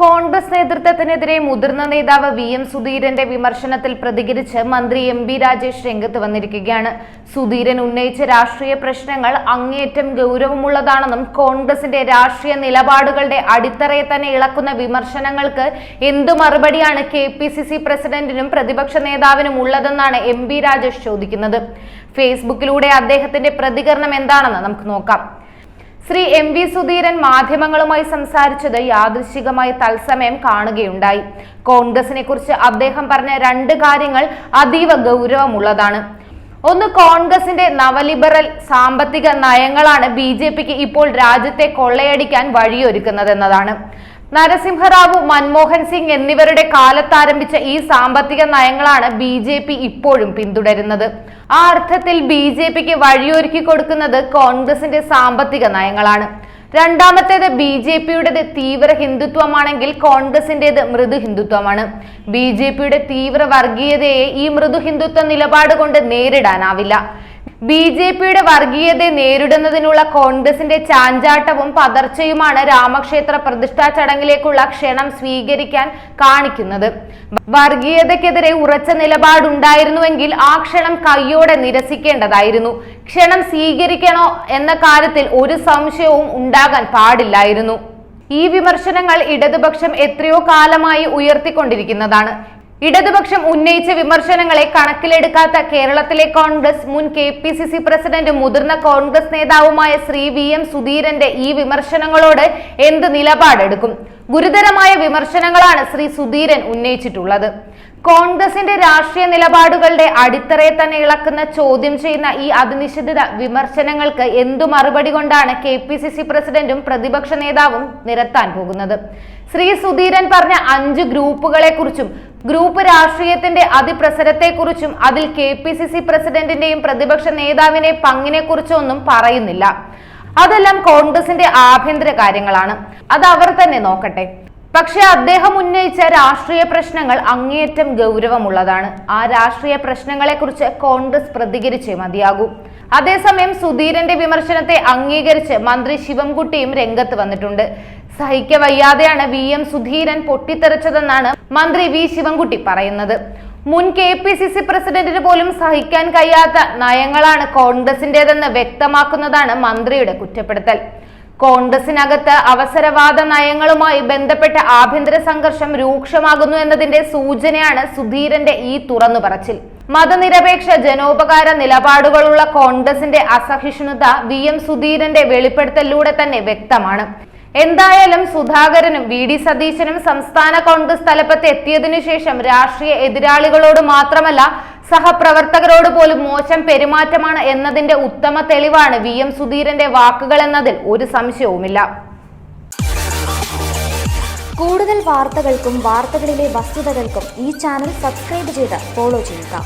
കോൺഗ്രസ് നേതൃത്വത്തിനെതിരെ മുതിർന്ന നേതാവ് V M സുധീരന്റെ വിമർശനത്തിൽ പ്രതികരിച്ച് മന്ത്രി എം ബി രാജേഷ് രംഗത്ത് വന്നിരിക്കുകയാണ്. സുധീരൻ ഉന്നയിച്ച രാഷ്ട്രീയ പ്രശ്നങ്ങൾ അങ്ങേയറ്റം ഗൗരവമുള്ളതാണെന്നും കോൺഗ്രസിന്റെ രാഷ്ട്രീയ നിലപാടുകളുടെ അടിത്തറയെ തന്നെ ഇളക്കുന്ന വിമർശനങ്ങൾക്ക് എന്തു മറുപടിയാണ് കെ പി സി സി പ്രസിഡന്റിനും പ്രതിപക്ഷ നേതാവിനും ഉള്ളതെന്നാണ് എം ബി രാജേഷ് ചോദിക്കുന്നത്. ഫേസ്ബുക്കിലൂടെ അദ്ദേഹത്തിന്റെ പ്രതികരണം എന്താണെന്ന് നമുക്ക് നോക്കാം. ശ്രീ എം വി സുധീരൻ മാധ്യമങ്ങളുമായി സംസാരിച്ചത് യാദൃശികമായി തത്സമയം കാണുകയുണ്ടായി. കോൺഗ്രസിനെ കുറിച്ച് അദ്ദേഹം പറഞ്ഞ രണ്ട് കാര്യങ്ങൾ അതീവ ഗൗരവമുള്ളതാണ്. ഒന്ന് കോൺഗ്രസിന്റെ നവലിബറൽ സാമ്പത്തിക നയങ്ങളാണ് ബി ജെ പിക്ക് ഇപ്പോൾ രാജ്യത്തെ കൊള്ളയടിക്കാൻ വഴിയൊരുക്കുന്നതെന്നതാണ്. നരസിംഹറാവു മൻമോഹൻ സിംഗ് എന്നിവരുടെ കാലത്താരംഭിച്ച ഈ സാമ്പത്തിക നയങ്ങളാണ് ബി ജെ പി ഇപ്പോഴും പിന്തുടരുന്നത്. ആ അർത്ഥത്തിൽ ബി ജെ പിക്ക് വഴിയൊരുക്കി കൊടുക്കുന്നത് കോൺഗ്രസിന്റെ സാമ്പത്തിക നയങ്ങളാണ്. രണ്ടാമത്തേത് ബി ജെ പിയുടേത് തീവ്ര ഹിന്ദുത്വമാണെങ്കിൽ കോൺഗ്രസിന്റേത് മൃദു ഹിന്ദുത്വമാണ്. ബി ജെ പിയുടെ തീവ്ര വർഗീയതയെ ഈ മൃദു ഹിന്ദുത്വ നിലപാട് കൊണ്ട് നേരിടാനാവില്ല. ബി ജെ പിയുടെ വർഗീയതയെ നേരിടുന്നതിനുള്ള കോൺഗ്രസിന്റെ ചാഞ്ചാട്ടവും പതർച്ചയുമാണ് രാമക്ഷേത്ര പ്രതിഷ്ഠാ ചടങ്ങിലേക്കുള്ള ക്ഷണം സ്വീകരിക്കാൻ കാണിക്കുന്നത്. വർഗീയതയ്ക്കെതിരെ ഉറച്ച നിലപാടുണ്ടായിരുന്നുവെങ്കിൽ ആ ക്ഷണം കയ്യോടെ നിരസിക്കേണ്ടതായിരുന്നു. ക്ഷണം സ്വീകരിക്കണോ എന്ന കാര്യത്തിൽ ഒരു സംശയവും ഉണ്ടാകാൻ പാടില്ലായിരുന്നു. ഈ വിമർശനങ്ങൾ ഇടതുപക്ഷം എത്രയോ കാലമായി ഉയർത്തിക്കൊണ്ടിരിക്കുന്നതാണ്. ഇടതുപക്ഷം ഉന്നയിച്ച വിമർശനങ്ങളെ കണക്കിലെടുക്കാത്ത കേരളത്തിലെ കോൺഗ്രസ് മുൻ K P C C president മുതിർന്ന കോൺഗ്രസ് നേതാവുമായ ശ്രീ വി എം സുധീരന്റെ ഈ വിമർശനങ്ങളോട് എന്ത് നിലപാടെടുക്കും? ഗുരുതരമായ വിമർശനങ്ങളാണ് ശ്രീ സുധീരൻ ഉന്നയിച്ചിട്ടുള്ളത്. കോൺഗ്രസിന്റെ രാഷ്ട്രീയ നിലപാടുകളുടെ അടിത്തറയെ തന്നെ ഇളക്കുന്ന ചോദ്യം ചെയ്യുന്ന ഈ അതിനിശ്ചിത വിമർശനങ്ങൾക്ക് എന്തു മറുപടി കൊണ്ടാണ് കെ പി സി സി പ്രസിഡന്റും പ്രതിപക്ഷ നേതാവും നിരത്താൻ പോകുന്നത്? ശ്രീ സുധീരൻ പറഞ്ഞ അഞ്ച് ഗ്രൂപ്പുകളെ കുറിച്ചും ഗ്രൂപ്പ് രാഷ്ട്രീയത്തിന്റെ അതിപ്രസരത്തെക്കുറിച്ചും അതിൽ കെ പി സി സി പ്രസിഡന്റിന്റെയും പ്രതിപക്ഷ നേതാവിനെ പങ്കിനെ കുറിച്ചൊന്നും പറയുന്നില്ല. അതെല്ലാം കോൺഗ്രസിന്റെ ആഭ്യന്തര കാര്യങ്ങളാണ്. അത് അവർ തന്നെ നോക്കട്ടെ. പക്ഷേ അദ്ദേഹം ഉന്നയിച്ച രാഷ്ട്രീയ പ്രശ്നങ്ങൾ അങ്ങേയറ്റം ഗൗരവമുള്ളതാണ്. ആ രാഷ്ട്രീയ പ്രശ്നങ്ങളെക്കുറിച്ച് കോൺഗ്രസ് പ്രതികരിച്ചേ മതിയാകൂ. അതേസമയം സുധീരന്റെ വിമർശനത്തെ അംഗീകരിച്ച് മന്ത്രി ശിവൻകുട്ടിയും രംഗത്ത് വന്നിട്ടുണ്ട്. സഹിക്ക വയ്യാതെയാണ് വി എം സുധീരൻ പൊട്ടിത്തെറിച്ചതെന്നാണ് മന്ത്രി വി ശിവൻകുട്ടി പറയുന്നത്. മുൻ കെ പി സി സി പ്രസിഡന്റിന് പോലും സഹിക്കാൻ കഴിയാത്ത നയങ്ങളാണ് കോൺഗ്രസിന്റേതെന്ന് വ്യക്തമാക്കുന്നതാണ് മന്ത്രിയുടെ കുറ്റപ്പെടുത്തൽ. കോൺഗ്രസിനകത്ത് അവസരവാദ നയങ്ങളുമായി ബന്ധപ്പെട്ട ആഭ്യന്തര സംഘർഷം രൂക്ഷമാകുന്നു എന്നതിന്റെ സൂചനയാണ് സുധീരന്റെ ഈ തുറന്നു പറച്ചിൽ മതനിരപേക്ഷ ജനോപകാര നിലപാടുകളുള്ള കോൺഗ്രസിന്റെ അസഹിഷ്ണുത വി എം സുധീരന്റെ വെളിപ്പെടുത്തലിലൂടെ തന്നെ വ്യക്തമാണ്. എന്തായാലും സുധാകരനും വി ഡി സതീശനും സംസ്ഥാന കോൺഗ്രസ് തലപ്പത്ത് എത്തിയതിനു ശേഷം രാഷ്ട്രീയ എതിരാളികളോട് മാത്രമല്ല സഹപ്രവർത്തകരോട് പോലും മോശം പെരുമാറ്റമാണ് എന്നതിന്റെ ഉത്തമ തെളിവാണ് വി എം സുധീരന്റെ വാക്കുകൾ എന്നതിൽ ഒരു സംശയവുമില്ല. കൂടുതൽ വാർത്തകൾക്കും വാർത്തകളിലെ വസ്തുതകൾക്കും ഈ ചാനൽ സബ്സ്ക്രൈബ് ചെയ്ത് ഫോളോ ചെയ്യുക.